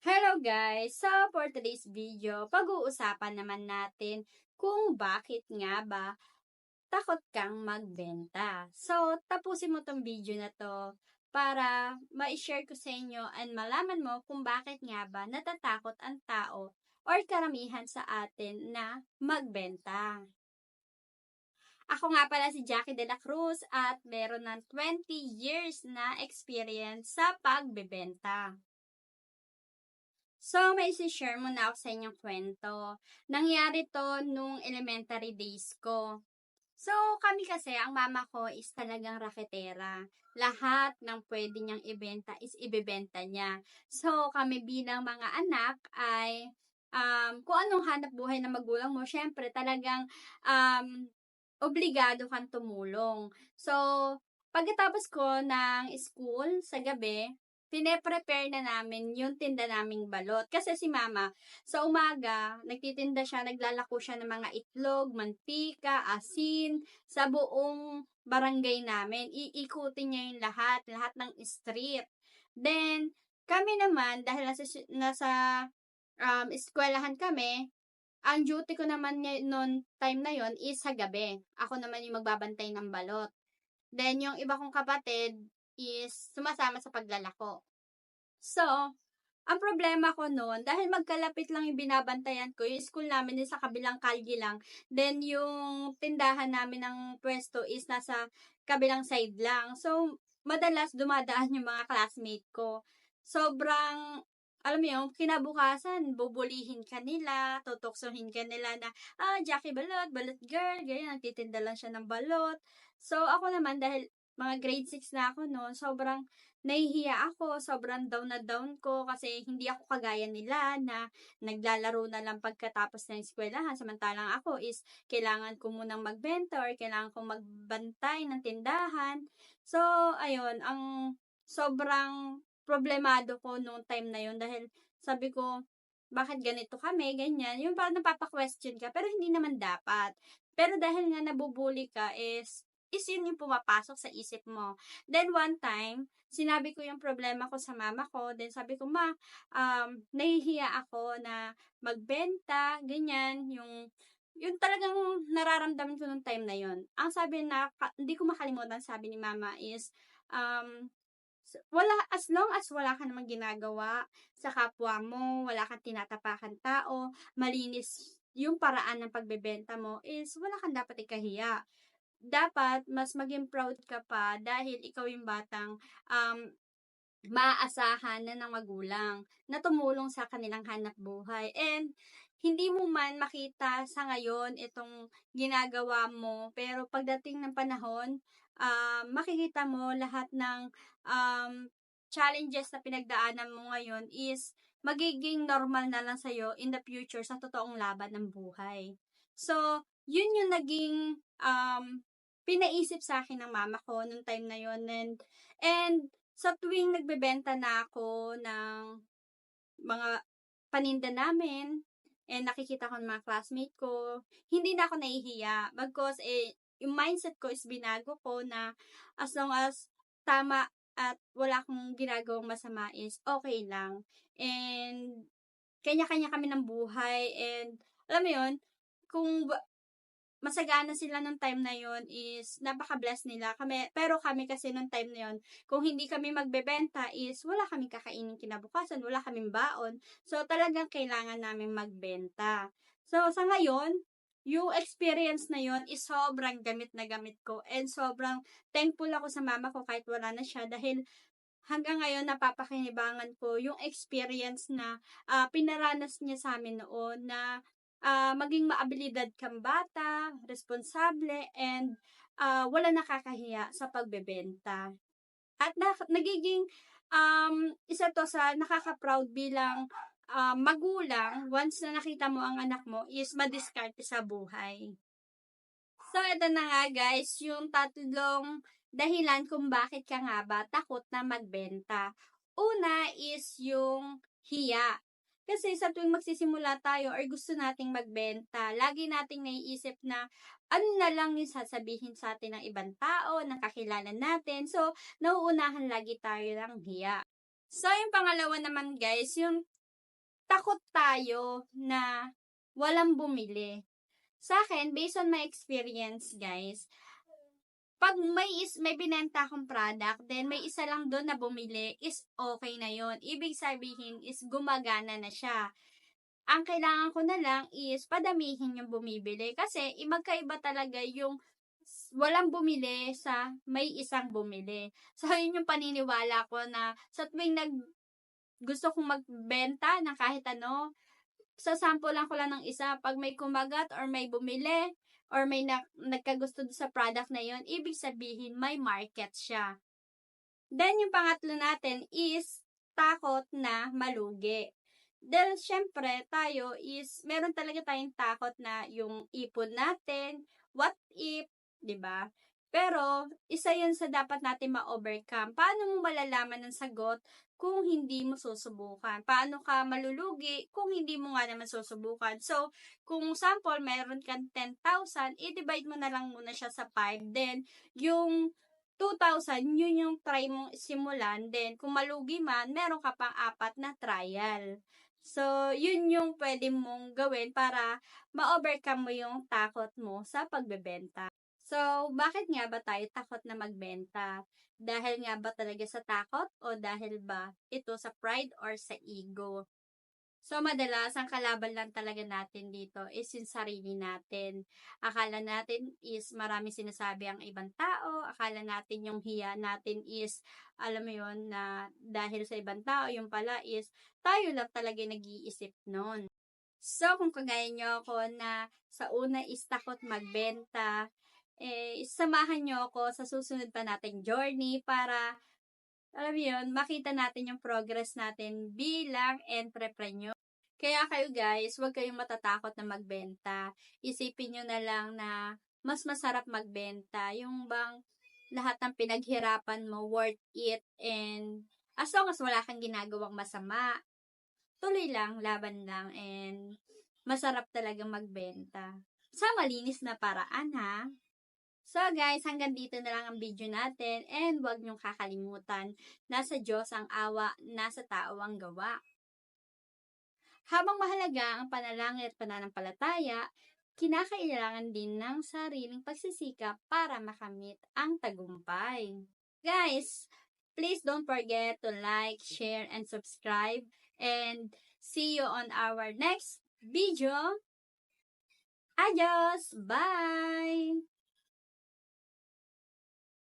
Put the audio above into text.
Hello guys! So for today's video, pag-uusapan naman natin kung bakit nga ba takot kang magbenta. So tapusin mo tong video na to para ma-share ko sa inyo and malaman mo kung bakit nga ba natatakot ang tao or karamihan sa atin na magbenta. Ako nga pala si Jackie De La Cruz at meron ng 20 years na experience sa pagbebenta. So, may isi-share muna ako sa inyong kwento. Nangyari to nung elementary days ko. So, kami kasi, ang mama ko is talagang raketera. Lahat ng pwede niyang ibenta is ibebenta niya. So, kami bilang mga anak ay um, kung anong hanap buhay ng magulang mo, syempre talagang um, obligado kang tumulong. So, pagkatapos ko ng school sa gabi, pine-prepare na namin yung tinda naming balot. Kasi si mama, sa umaga, nagtitinda siya, naglalako siya ng mga itlog, mantika, asin, sa buong barangay namin. Iikutin niya yung lahat, lahat ng street. Then, kami naman, dahil nasa, nasa um, eskwelahan kami, ang duty ko naman noon time na yon is sa gabi. Ako naman yung magbabantay ng balot. Then, yung iba kong kapatid, is sumasama sa paglalako. So, ang problema ko noon, dahil magkalapit lang yung binabantayan ko, yung school namin is sa kabilang kalye lang, then yung tindahan namin ng pwesto is nasa kabilang side lang. So, madalas dumadaan yung mga classmate ko. Sobrang alam mo yung kinabukasan, bubulihin ka nila, tutoksohin ka nila na, ah, Jackie Balot, Balot Girl, ganyan, nagtitinda lang siya ng balot. So, ako naman, dahil mga grade 6 na ako noon, sobrang nahihiya ako, sobrang down na down ko kasi hindi ako kagaya nila na naglalaro na lang pagkatapos ng eskwelahan. Samantalang ako is kailangan ko munang magbenta or kailangan kong magbantay ng tindahan. So, ayun, ang sobrang problemado ko noong time na yun dahil sabi ko, bakit ganito kami, ganyan. Yung parang napapa-question ka, pero hindi naman dapat. Pero dahil nga nabubuli ka is is yun yung pumapasok sa isip mo. Then one time, sinabi ko yung problema ko sa mama ko. Then sabi ko, ma, um, nahihiya ako na magbenta, ganyan, yung yung talagang nararamdaman ko nung time na yon. Ang sabi na, hindi ko makalimutan sabi ni mama is, um, wala, as long as wala ka namang ginagawa sa kapwa mo, wala kang tinatapakan tao, malinis yung paraan ng pagbebenta mo, is wala kang dapat ikahiya dapat mas maging proud ka pa dahil ikaw yung batang um, maaasahan na ng magulang na tumulong sa kanilang hanap buhay. And hindi mo man makita sa ngayon itong ginagawa mo, pero pagdating ng panahon, uh, makikita mo lahat ng um, challenges na pinagdaanan mo ngayon is magiging normal na lang sa'yo in the future sa totoong laban ng buhay. So, yun yung naging um, pinaisip sa akin ng mama ko nung time na yon and, and sa tuwing nagbebenta na ako ng mga paninda namin, and nakikita ko ng mga classmate ko, hindi na ako nahihiya. Bagkos, eh, yung mindset ko is binago ko na as long as tama at wala akong ginagawang masama is okay lang. And, kanya-kanya kami ng buhay and, alam mo yon kung masagana sila nung time na yon is napaka-bless nila. Kami, pero kami kasi nung time na yon kung hindi kami magbebenta is wala kaming kakainin kinabukasan, wala kaming baon. So, talagang kailangan namin magbenta. So, sa ngayon, yung experience na yon is sobrang gamit na gamit ko and sobrang thankful ako sa mama ko kahit wala na siya dahil hanggang ngayon napapakinibangan ko yung experience na uh, pinaranas niya sa amin noon na uh, maging maabilidad kang bata, responsable, and uh, wala nakakahiya sa pagbebenta. At na, nagiging um, isa to sa nakaka-proud bilang uh, magulang once na nakita mo ang anak mo is madiskarte sa buhay. So, ito na nga guys, yung tatlong dahilan kung bakit ka nga ba takot na magbenta. Una is yung hiya. Kasi sa tuwing magsisimula tayo or gusto nating magbenta, lagi nating naiisip na ano na lang yung sasabihin sa atin ng ibang tao, ng kakilala natin. So, nauunahan lagi tayo ng hiya. So, yung pangalawa naman guys, yung takot tayo na walang bumili. Sa akin, based on my experience, guys, pag may is may binenta akong product, then may isa lang doon na bumili, is okay na yon. Ibig sabihin is gumagana na siya. Ang kailangan ko na lang is padamihin yung bumibili. Kasi magkaiba talaga yung walang bumili sa may isang bumili. So, yun yung paniniwala ko na sa tuwing nag gusto kong magbenta ng kahit ano, sa sample lang ko lang ng isa. Pag may kumagat or may bumili, or may na, nagkagusto sa product na yon ibig sabihin may market siya. Then, yung pangatlo natin is takot na malugi. Dahil, syempre, tayo is, meron talaga tayong takot na yung ipon natin, what if, di ba? Pero, isa yun sa dapat natin ma-overcome. Paano mo malalaman ng sagot kung hindi mo susubukan? Paano ka malulugi kung hindi mo nga naman susubukan? So, kung sample, meron kang 10,000, i-divide mo na lang muna siya sa 5. Then, yung 2,000, yun yung try mong simulan. Then, kung malugi man, meron ka pang apat na trial. So, yun yung pwede mong gawin para ma-overcome mo yung takot mo sa pagbebenta. So, bakit nga ba tayo takot na magbenta? Dahil nga ba talaga sa takot o dahil ba ito sa pride or sa ego? So, madalas, ang kalaban lang talaga natin dito is yung sarili natin. Akala natin is marami sinasabi ang ibang tao. Akala natin yung hiya natin is, alam mo yun, na dahil sa ibang tao, yung pala is, tayo lang talaga nag-iisip nun. So, kung kagaya nyo ako na sa una is takot magbenta, eh, samahan nyo ako sa susunod pa nating journey para, alam mo yun, makita natin yung progress natin bilang entrepreneur. Kaya kayo guys, huwag kayong matatakot na magbenta. Isipin nyo na lang na mas masarap magbenta. Yung bang lahat ng pinaghirapan mo worth it and as long as wala kang ginagawang masama, tuloy lang, laban lang and masarap talaga magbenta. Sa malinis na paraan ha. So guys, hanggang dito na lang ang video natin and huwag niyong kakalimutan, nasa Diyos ang awa, nasa tao ang gawa. Habang mahalaga ang panalangin at pananampalataya, kinakailangan din ng sariling pagsisikap para makamit ang tagumpay. Guys, please don't forget to like, share, and subscribe. And see you on our next video. Adios! Bye!